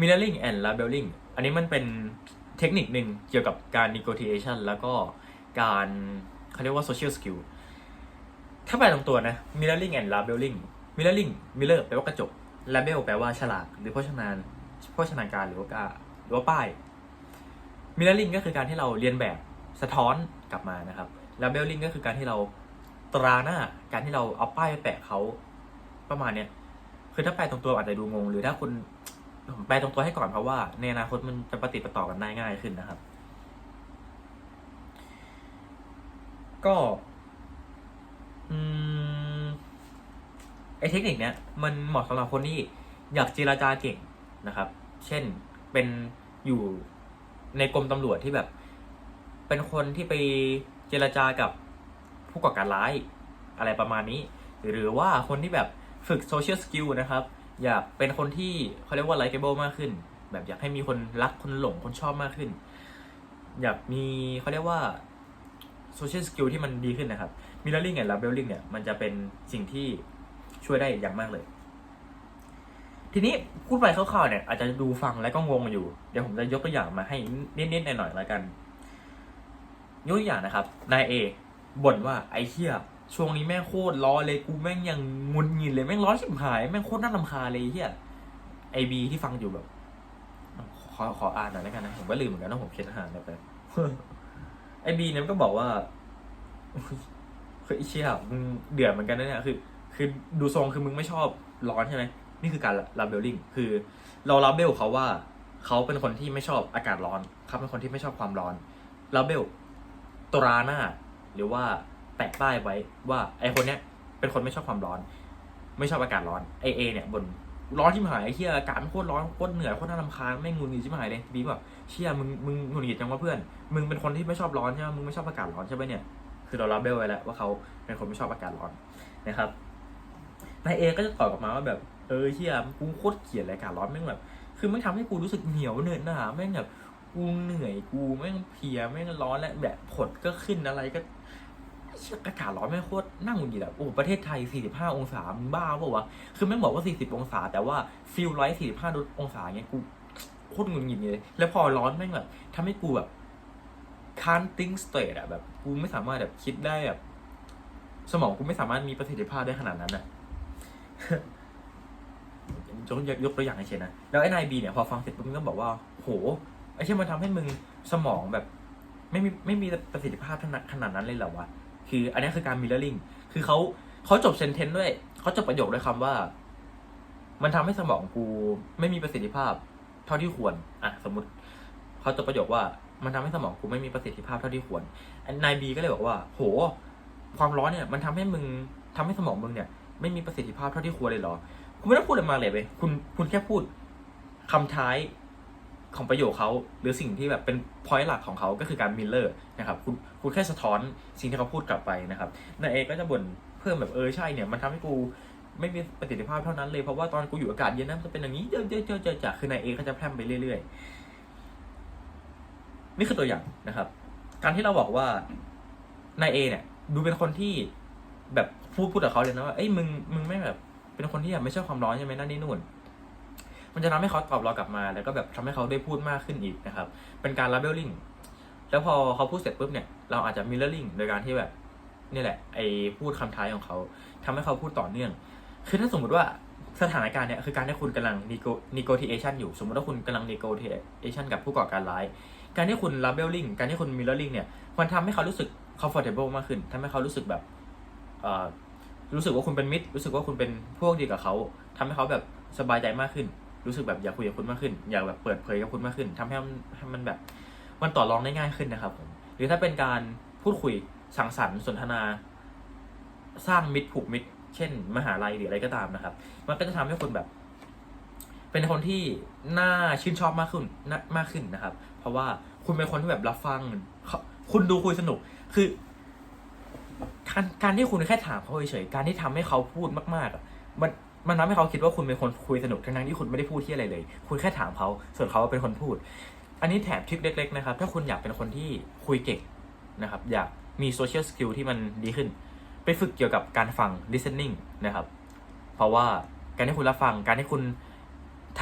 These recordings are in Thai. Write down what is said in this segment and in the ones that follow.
mirroring and labeling อันนี้มันเป็นเทคนิคหนึ่งเกี่ยวกับการ negotiation แล้วก็การเขาเรียกว่า social skill ถ้าแปลตรงตัวนะ mirroring and labeling mirroring mirror แปลว่ากระจก label แปลว่าฉลาก หรือโภชนานโภชนาการหรือว่ากาหรือว่าป้าย mirroring ก็คือการที่เราเรียนแบบสะท้อนกลับมานะครับ labeling ก็คือการที่เราตราหน้า การที่เราเอาป้ายไปแปะเขาประมาณเนี้ยคือถ้าแปลตรงตัวอาจจะดูงง หรือถ้าคุณ แปลตรงตัวให้ก่อนเพราะว่า ในอนาคตมันจะปฏิปต่อกันได้ง่ายขึ้นนะครับ ก็ อืมไอเทคนิคเนี้ยมันเหมาะสำหรับคนที่อยากเจรจาเก่งนะครับ เช่นเป็นอยู่ในกรมตำรวจที่แบบ เป็นคนที่ไปเจรจากับผู้ก่อการร้ายอะไรประมาณนี้ หรือว่าคนที่แบบฝึกโซเชียลสกิลนะครับ อยากเป็นคนที่เขาเรียกว่าไลค์เบิลมากขึ้น แบบอยากให้มีคนรักคนหลงคนชอบมากขึ้น อยากมีเขาเรียกว่าโซเชียลสกิลที่มันดีขึ้นนะครับมิลเลอร์ลิงกับลาเบลลิงเนี่ยมันจะเป็นสิ่งที่ช่วยได้อย่างมากเลย ทีนี้พูดไปคร่าวๆเนี่ยอาจจะดูฟังแล้วก็งงอยู่ เดี๋ยวผมจะยกตัวอย่างมาให้นิดๆหน่อยๆแล้วกัน ยกตัวอย่างนะครับ นายเอบ่นว่าไอ้เหี้ย ช่วงนี้แม่งโคตรร้อนเลยกูแม่งยังงุนงินเลยแม่งร้อนชิบหายแม่งโคตรน่ารำคาเลยเหี้ยไอบีที่ฟังอยู่แบบ ขอขออ่านหน่อยแล้วกันนะผมก็ลืมเหมือนกันว่าผมเขียนอาหารไปไอบีเนี่ยก็บอกว่าคือไอเชี่ยมึงเดือดเหมือนกันนะเนี่ยคือ คือดูทรงคือมึงไม่ชอบร้อนใช่ไหมนี่คือการลาเบลลิงคือเราลาเบลเขาว่าเขาเป็นคนที่ไม่ชอบอากาศร้อนเขาเป็นคนที่ไม่ชอบความร้อนลาเบลตราหน้าหรือว่า แปะป้ายไว้ว่าไอคนเนี้ยเป็นคนไม่ชอบความร้อน ไม่ชอบอากาศร้อนไอเอเนี่ยบนร้อนที่หายไอ้เชี่ยอากาศมันโคตรร้อนโคตรเหนื่อยโคตรน่ารำคาญไม่งงุนงิดที่หายเลยบีแบบเชี่ยมึงมึงงุนงิดจังวะเพื่อน มึงเป็นคนที่ไม่ชอบร้อนใช่ไหมมึงไม่ชอบอากาศร้อนใช่ไหมเนี่ยคือเรารับเบลไว้แล้วว่าเขาเป็นคนไม่ชอบอากาศร้อนนะครับนายเอก็จะตอบกลับมาว่าแบบเออเชี่ยกูโคตรเกลียดเลยอากาศร้อนแม่งแบบ คือไม่งทำให้กูรู้สึกเหนียวเหนื่อยหนาแม่งแบบกูเหนื่อยกูแม่งเพลียแม่งร้อนและแบบผดก็ขึ้นอะไรก็ อากาศร้อนแม่งโคตรน่าหงุดหงิดอะโอ้ประเทศไทย 45 องศามึงบ้าเปล่าวะคือแม่งบอกว่า 40 องศา แต่ว่าฟิลไลท์45 องศาเงี้ยกูโคตรหงุดหงิดเลย แล้วพอร้อนแม่งแบบทำให้กูแบบ can't think straight อะแบบกูไม่สามารถแบบคิดได้แบบสมองกูไม่สามารถมีประสิทธิภาพได้ขนาดนั้นอะยกยกตัวอย่างให้เชนนะ แล้วไอ้นายบีเนี่ยพอฟังเสร็จปุ๊บมันก็บอกว่า โห ไอ้เช่นมันทำให้มึงสมองแบบ ไม่มีไม่มีประสิทธิภาพขนาดขนาดนั้นเลยเหรอวะ คืออันนี้คือการมิเลอร์ลิงคือเขาเขาจบเซนเทนด้วยเขาจบประโยคด้วยคำว่า มันทำให้สมองกูไม่มีประสิทธิภาพ เท่าที่ควรอะสมมติเขาจบประโยคว่า มันทำให้สมองกูไม่มีประสิทธิภาพเท่าที่ควรนายบีก็เลยบอกว่า โห ความร้อนเนี่ย มันทำให้มึงทำให้สมองมึงเนี่ย ไม่มีประสิทธิภาพเท่าที่ควรเลยเหรอ คุณไม่ต้องพูดอะไรมาเลยเว้ยคุณคุณแค่พูดคำท้าย ของประโยคเขาหรือสิ่งที่แบบเป็นพอยต์หลักของเขาก็คือการมิลเลอร์นะครับคุณคุณแค่สะท้อนสิ่งที่เขาพูดกลับไปนะครับนายเอก็จะบ่นเพิ่มแบบเออใช่เนี่ยมันทำให้กูไม่มีประสิทธิภาพเท่านั้นเลย เพราะว่าตอนกูอยู่อากาศเย็นนะมันจะเป็นอย่างนี้เจอเจอเจอเจอจาคือนายเอก็จะแพร่มไปเรื่อยๆ นี่คือตัวอย่างนะครับ การที่เราบอกว่านายเอเนี่ย ดูเป็นคนที่แบบพูดพูดกับเขาเลยนะว่าเอ้ยมึงมึงไม่แบบเป็นคนที่แบบไม่ชอบความร้อนใช่ไหมนั่นนี่นู่น มันจะทำให้เขาตอบเรากลับมา แล้วก็แบบทำให้เขาได้พูดมากขึ้นอีกนะครับ เป็นการ labeling แล้วพอเขาพูดเสร็จปุ๊บเนี่ย เราอาจจะ mirroring โดยการที่แบบนี่แหละ ไอพูดคำท้ายของเขาทำให้เขาพูดต่อเนื่อง คือถ้าสมมติว่าสถานการณ์เนี่ยคือการที่คุณกำลัง nego- negotiation อยู่ สมมติว่าคุณกำลัง negotiation กับผู้ก่อการร้าย การที่คุณ labeling การที่คุณ mirroring เนี่ย มันทำให้เขารู้สึก comfortable มากขึ้นทำให้เขารู้สึกแบบรู้สึกว่าคุณเป็นมิตร รู้สึกว่าคุณเป็นพวกดีกับเขาทำให้เขาแบบสบายใจมากขึ้น รู้สึกแบบอยากคุยกับคุณมากขึ้น อยากแบบเปิดเผยกับคุณมากขึ้นทำให้มันให้มันแบบมันต่อรองได้ง่ายขึ้นนะครับผมหรือถ้าเป็นการพูดคุยสังสรรค์สนทนา สร้างมิตรผูกมิตร เช่น มหาลัยหรืออะไรก็ตามนะครับ มันก็จะทำให้คุณแบบ เป็นคนที่น่าชื่นชอบมากขึ้นนมากขึ้นนะครับ เพราะว่าคุณเป็นคนที่แบบรับฟัง คุณดูคุยสนุก คือการการที่คุณแค่ถามเขาเฉยๆการที่ทำให้เขาพูดมากๆอะมัน มันทำให้เขาคิดว่าคุณเป็นคนคุยสนุกทั้งๆที่คุณไม่ได้พูดที่อะไรเลย คุณแค่ถามเขา ส่วนเขาเป็นคนพูด อันนี้แถบทริคเล็ก ๆ นะครับ ถ้าคุณอยากเป็นคนที่คุยเก่งนะครับ อยากมีโซเชียลสกิลที่มันดีขึ้น ไปฝึกเกี่ยวกับการฟัง listening นะครับ เพราะว่าการที่คุณรับฟัง การที่คุณ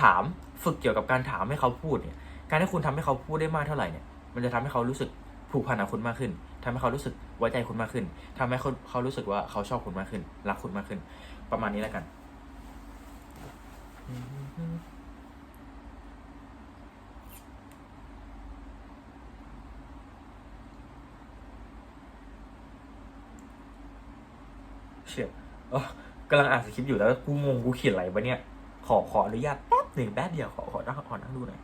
ถาม ฝึกเกี่ยวกับการถามให้เขาพูดเนี่ย การที่คุณทำให้เขาพูดได้มากเท่าไหร่เนี่ย มันจะทำให้เขารู้สึกผูกพันกับคุณมากขึ้นทำให้เขารู้สึกไว้ใจคุณมากขึ้นทำให้เขาเขารู้สึกว่าเขาชอบคุณมากขึ้น รักคุณมากขึ้น ประมาณนี้แล้วกัน เชี่ยอ๋อกำลังอ่านสคริปต์อยู่แล้วกูงงกูเขียนอะไรวะเนี่ย ขอขออนุญาตแป๊บหนึ่งแป๊บเดียวขอขอนั่งขอนั่งดูหน่อย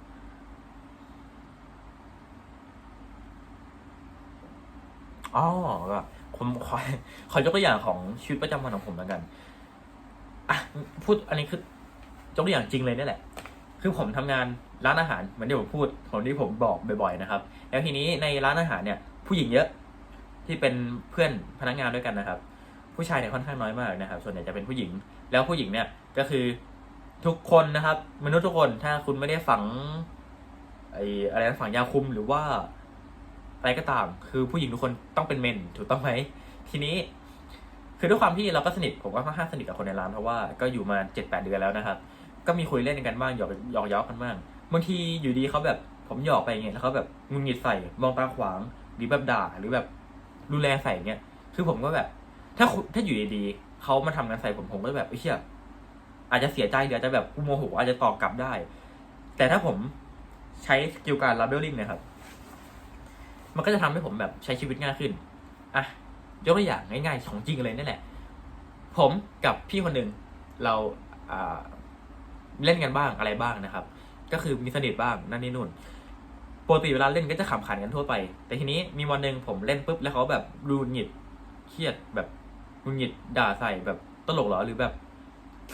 อ๋อก็ผมขอขอยกตัวอย่างของชีวิตประจำวันของผมแล้วกัน อะ พูดอันนี้คือ ยกตัวอย่างจริงเลยนี่แหละ คือผมทำงานร้านอาหารเหมือนที่ผมพูดของที่ผมบอกบ่อยๆนะครับ แล้วทีนี้ในร้านอาหารเนี่ย ผู้หญิงเยอะที่เป็นเพื่อนพนักงานด้วยกันนะครับ ผู้ชายเนี่ยค่อนข้างน้อยมากนะครับ ส่วนใหญ่จะเป็นผู้หญิง แล้วผู้หญิงเนี่ยก็คือทุกคนนะครับ มนุษย์ทุกคนถ้าคุณไม่ได้ฝังไอ้อะไรนะฝังยาคุมหรือว่าอะไรก็ตาม คือผู้หญิงทุกคนต้องเป็นเมนถูกต้องไหมทีนี้ คือด้วยความที่เราก็สนิทผมก็ค่อนข้างสนิทกับคนในร้านเพราะว่าก็อยู่มาเจ็ดแปดเดือนแล้วนะครับ ก็มีคุยเล่นกันบ้างหยอกหยอกเย้ากันบ้างบางทีอยู่ดีเขาแบบผมหยอกไปอย่างเงี้ยแล้วเขาแบบงุนงิดใส่มองตาขวางหรือแบบด่าหรือแบบรุนแรงใส่เงี้ยคือผมก็แบบ ถ้าถ้าอยู่ดีๆเขามาทำงานใส่ผมผมก็แบบไอ้เชี่ยอาจจะเสียใจหรืออาจะแบบกูโมโหอาจจะตอบกลับได้ แต่ถ้าผมใช้สกิลการรับเบลลิงนะครับ มันก็จะทำให้ผมแบบใช้ชีวิตง่ายขึ้นอะยกตัวอย่างง่ายๆของจริงเลยนั่นแหละ ผมกับพี่คนหนึ่งเราอ่า เล่นกันบ้างอะไรบ้างนะครับ ก็คือมีสนิทบ้างนั่นนี่นู่นปกติเวลาเล่นก็จะขำขันกันทั่วไป แต่ทีนี้มีวันหนึ่งผมเล่นปุ๊บแล้วเขาแบบรูนหงิดเครียดแบบหงุดหงิดด่าใส่แบบตลกเหรอหรือแบบ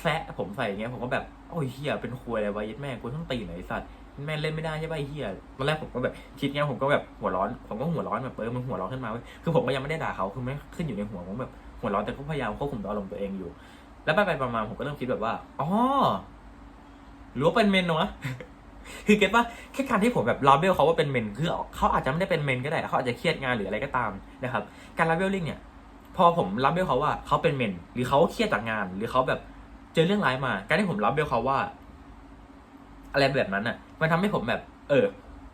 แซะผมใส่อย่างเงี้ยผมก็แบบโอ้ยเฮียเป็นควยอะไรวะยัดแม่กูต้องตีหน่อยสัตว์แม่เล่นไม่ได้ใช่ป่ะเฮียตอนแรกผมก็แบบคิดเงี้ยผมก็แบบหัวร้อนผมก็หัวร้อนแบบเออมันหัวร้อนขึ้นมาเว้ยคือผมก็ยังไม่ได้ด่าเขาคือไม่ขึ้นอยู่ในหัวผมแบบหัวร้อนแต่ก็พยายามควบคุมอารมณ์ตัวเองอยู่ แล้วไปไปมาผมก็เริ่มคิดแบบว่าอ๋อ หรือว่าเป็นเมนวะคือเก็ตว่าแค่การที่ผมแบบลาเบลเขาว่าเป็นเมนคือเขาอาจจะไม่ได้เป็นเมนก็ได้เขาอาจจะเครียดงานหรืออะไรก็ตามนะครับ การลาเบลลิงเนี่ย พอผมรับเบลเขาว่าเขาเป็นเมน หรือเขาเครียดจากงาน หรือเขาแบบเจอเรื่องร้ายมา การที่ผมรับเบลเขาว่า อะไรแบบนั้นอะ มันทำให้ผมแบบ เออ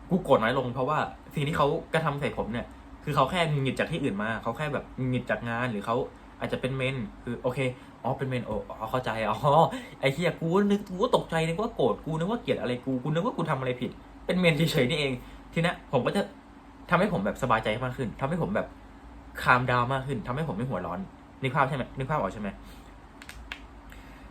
กูโกรธน้อยลง เพราะว่าสิ่งที่เขากระทำใส่ผมเนี่ย คือเขาแค่หงุดหงิดจากที่อื่นมาเขาแค่แบบหงุดหงิดจากงานหรือเขา อาจจะเป็นเมนคือโอเคอ๋อเป็นเมนโอ้อ๋อเข้าใจอ๋อไอ้เหี้ยกูนึกกูตกใจนึกว่าโกรธกูนึกว่าเกลียดอะไรกูกูนึกว่ากูทำอะไรผิด เป็นเมนเฉยๆนี่เอง ทีนี้ผมก็จะทำให้ผมแบบสบายใจมากขึ้นทำให้ผมแบบคามดาวมากขึ้นทำให้ผมไม่หัวร้อนนึกภาพใช่ไหมนึกภาพออกใช่ไหม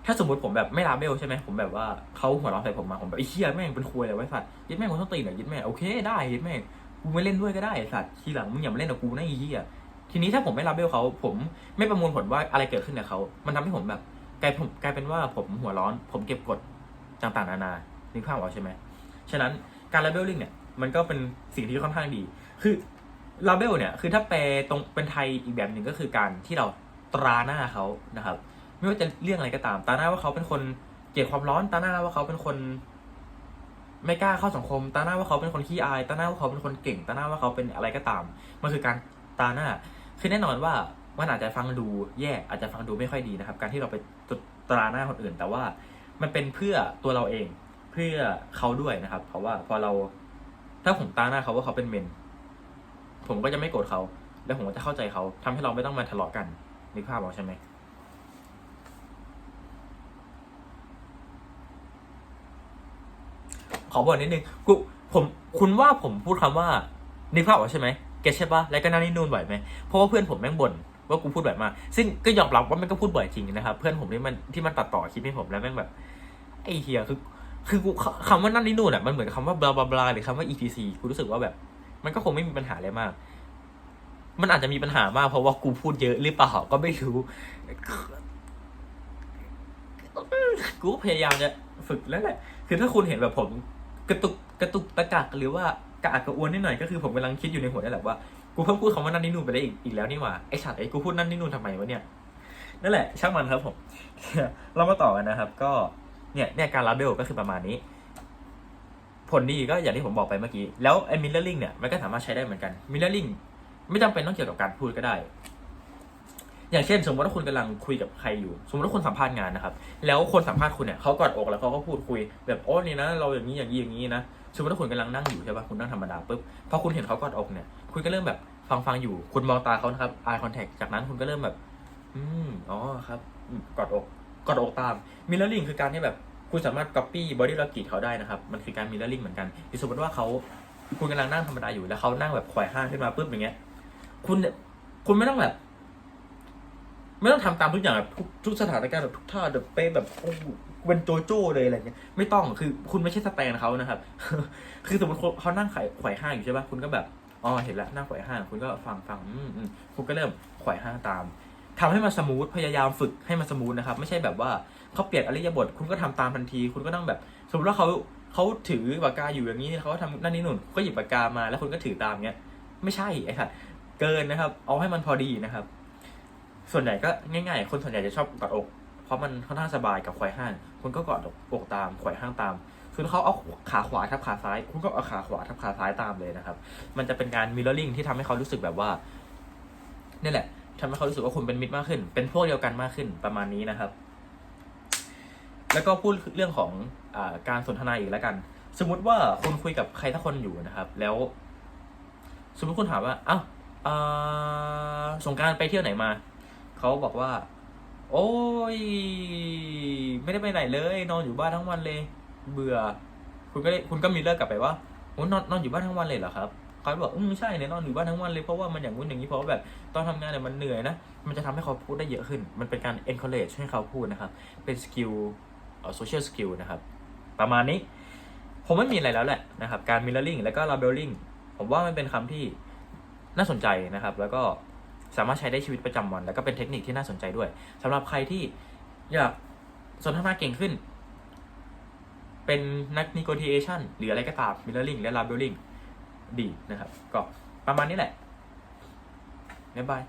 ถ้าสมมติผมแบบไม่รับเบลใช่ไหมผมแบบว่าเขาหัวร้อนใส่ผมมาผมแบบไอ้เหี้ยแม่งเป็นควยเลยไว้สัตว์ยึดแม่งกูต้องตีหน่อยยึดแม่งโอเคได้ยึดแม่งกูไม่เล่นด้วยก็ได้สัตว์ทีหลังมึงอย่ามาเล่นกับกูนะไอ้เหี้ย ทีนี้ถ้าผมไม่รับเบลเขาผมไม่ประมวลผลว่าอะไรเกิดขึ้นกับเขามันทำให้ผมแบบกลายผมกลายเป็นว่าผมหัวร้อน ผมเก็บกดต่างๆนานานึกภาพออกใช่ไหมฉะนั้นการรับเบลลิงเนี่ยมันก็เป็นสิ่งที่ค่อนข้างดี คือลาเบลเนี่ยคือถ้าแปลตรงเป็นไทยอีกแบบหนึ่งก็คือการที่เราตราหน้าเขานะครับ ไม่ว่าจะเรื่องอะไรก็ตาม ตาหน้าว่าเขาเป็นคนเกลียดความร้อน ตาหน้าว่าเขาเป็นคน ไม่กล้าเข้าสังคม ตาหน้าว่าเขาเป็นคนขี้อาย ตาหน้าว่าเขาเป็นคนเก่ง ตาหน้าว่าเขาเป็นอะไรก็ตาม มันคือการตาหน้า คือแน่นอนว่ามันอาจจะฟังดูแย่อาจจะฟังดูไม่ค่อยดีนะครับ การที่เราไปตราหน้าคนอื่น แต่ว่ามันเป็นเพื่อตัวเราเองเพื่อเขาด้วยนะครับ เพราะว่าพอเรา ถ้าผมตาหน้าเขาว่าเขาเป็นเมน ผมก็จะไม่โกรธเขา แล้วผมก็จะเข้าใจเขาทำให้เราไม่ต้องมาทะเลาะกันนึกภาพออกใช่ไหมขอบอกนิดนึงกูผมคุณว่าผมพูดคำว่านึกภาพออกใช่ไหม ก็ใช่ปะแล้วก็นั่นนี่นู่นบ่อยไหมเพราะว่าเพื่อนผมแม่งบ่นว่ากูพูดบ่อยมาก ซึ่งก็ยอมรับว่ามันก็พูดบ่อยจริงนะครับ เพื่อนผมที่มันที่มันตัดต่อคลิปให้ผมแล้วแม่งแบบ ไอ้เฮียคือคือกูคำว่านั่นนี่นู่นอะมันเหมือนคำว่าบลาบลาบลาหรือคำว่า etc กูรู้สึกว่าแบบ มันก็คงไม่มีปัญหาอะไรมาก มันอาจจะมีปัญหามาก เพราะว่ากูพูดเยอะหรือเปล่าก็ไม่รู้ กูพยายามจะฝึกแล้วแหละ คือถ้าคุณเห็นแบบผม กระตุกกระตุกตะกักหรือว่า กระอักกระอวนนิดหน่อยก็คือผมกำลังคิดอยู่ในหัวนี่แหละว่ากูเพิ่งพูดคำว่านั่นนี่นู่นไปได้อีกอีกแล้วนี่หว่าไอ้ฉัดไอ้กูพูดนั่นนี่นู่นทำไมวะเนี่ยนั่นแหละช่างมันครับผมเรามาต่อกันนะครับ ก็เนี่ยเนี่ยการรับเบลก็คือประมาณนี้ ผลดีก็อย่างที่ผมบอกไปเมื่อกี้ แล้วไอ้มิลเลอร์ลิงเนี่ยมันก็สามารถใช้ได้เหมือนกันมิลเลอร์ลิงไม่จำเป็นต้องเกี่ยวกับการพูดก็ได้ อย่างเช่น สมมติว่าคุณกำลังคุยกับใครอยู่ สมมติว่าคุณสัมภาษณ์งานนะครับ แล้วคนสัมภาษณ์คุณเนี่ยเขากอดอกแล้วเขาก็พูดคุยแบบโอ้นี่นะ เราอย่างนี้อย่างนี้อย่างนี้นะ สมมติว่าคุณกำลังนั่งอยู่ใช่ปะคุณนั่งธรรมดาปุ๊บพอคุณเห็นเขากอดอกเนี่ย คุณก็เริ่มแบบฟังฟังอยู่ คุณมองตาเขานะครับ eye contact จากนั้นคุณก็เริ่มแบบ อืมอ๋อครับกอดอกกอดอกตาม mirroring คือการที่แบบคุณสามารถ copy body language เขาได้นะครับ มันคือการ mirroring เหมือนกันสมมติว่าเขาคุณกำลังนั่งธรรมดาอยู่แล้วเขานั่งแบบควายห้างขึ้นมาปุ๊บอย่างเงี้ย คุณเนี่ยคุณไม่ต้องแบบ ไม่ต้องทำตามทุกอย่างแบบทุกสถานการณ์แบบทุกท่าแบบเป๊ะแบบโอ้ เป็นโจโจ้เลยอะไรเงี้ยไม่ต้องคือคุณไม่ใช่สแตนเขานะครับ คือสมมติเขานั่งไขไขว่ห้างอยู่ใช่ปะคุณก็แบบอ๋อเห็นแล้วนั่งไขว่ห้างคุณก็ฟังฟังอืมอืมคุณก็เริ่มไขว่ห้างตามทำให้มันสมูทพยายามฝึกให้มันสมูทนะครับ ไม่ใช่แบบว่าเขาเปลี่ยนอริยบทคุณก็ทำตามทันที คุณก็ต้องแบบ สมมติว่าเขาเขาถือปากกาอยู่อย่างนี้เขาก็ทำนั่นนี่นู่นก็หยิบปากกามาแล้วคุณก็ถือตามเงี้ยไม่ใช่ไอ้สัตว์เกินนะครับ เอาให้มันพอดีนะครับ ส่วนใหญ่ก็ง่าย ๆ คนส่วนใหญ่จะชอบกอดอก เพราะมันค่อนข้างสบายกับควายห้าง คุณก็กอดอกตามควายห้างตาม คือเขาเอาขาขวาทับขาซ้าย คุณก็เอาขาขวาทับขาซ้ายตามเลยนะครับ มันจะเป็นการมิ r ร o r ริงที่ทำให้เขารู้สึกแบบว่านี่แหละทำให้เขารู้สึกว่าคุณเป็นมิตรมากขึ้น เป็นพวกเดียวกันมากขึ้นประมาณนี้นะครับ แล้วก็พูดเรื่องของอการสนทนาอีกแล้วกัน สมมุติว่าคุณคุยกับใครทักคนอยู่นะครับ แล้ว สมมติคุณถามว่าอ้าวสงการไปเที่ยวไหนมา เขาบอกว่า โอ้ย ไม่ได้ไปไหนเลย นอนอยู่บ้านทั้งวันเลย เบื่อ คุณก็เลยคุณก็มีเลิกกลับไปว่าโอ้นอนนอนอยู่บ้านทั้งวันเลยเหรอครับเขาบอกอืมใช่เนี่ยนอนอยู่บ้านทั้งวันเลยเพราะว่ามันอย่างงู้นอย่างนี้เพราะว่าแบบตอนทำงานเนี่ยมันเหนื่อยนะมันจะทำให้เขาพูดได้เยอะขึ้น มันเป็นการ encourage ให้เขาพูดนะครับ เป็นสกิลเอ่อ social skill นะครับ ประมาณนี้ ผมไม่มีอะไรแล้วแหละนะครับ การ mirroring แล้วก็ labeling ผมว่ามันเป็นคำที่น่าสนใจนะครับ แล้วก็ สามารถใช้ได้ชีวิตประจำวัน แล้วก็เป็นเทคนิคที่น่าสนใจด้วยสำหรับใครที่อยากสนทนาเก่งขึ้น เป็นนัก negotiation หรืออะไรก็ตาม mirroring และ labeling ดีนะครับ ก็ประมาณนี้แหละบ๊ายบาย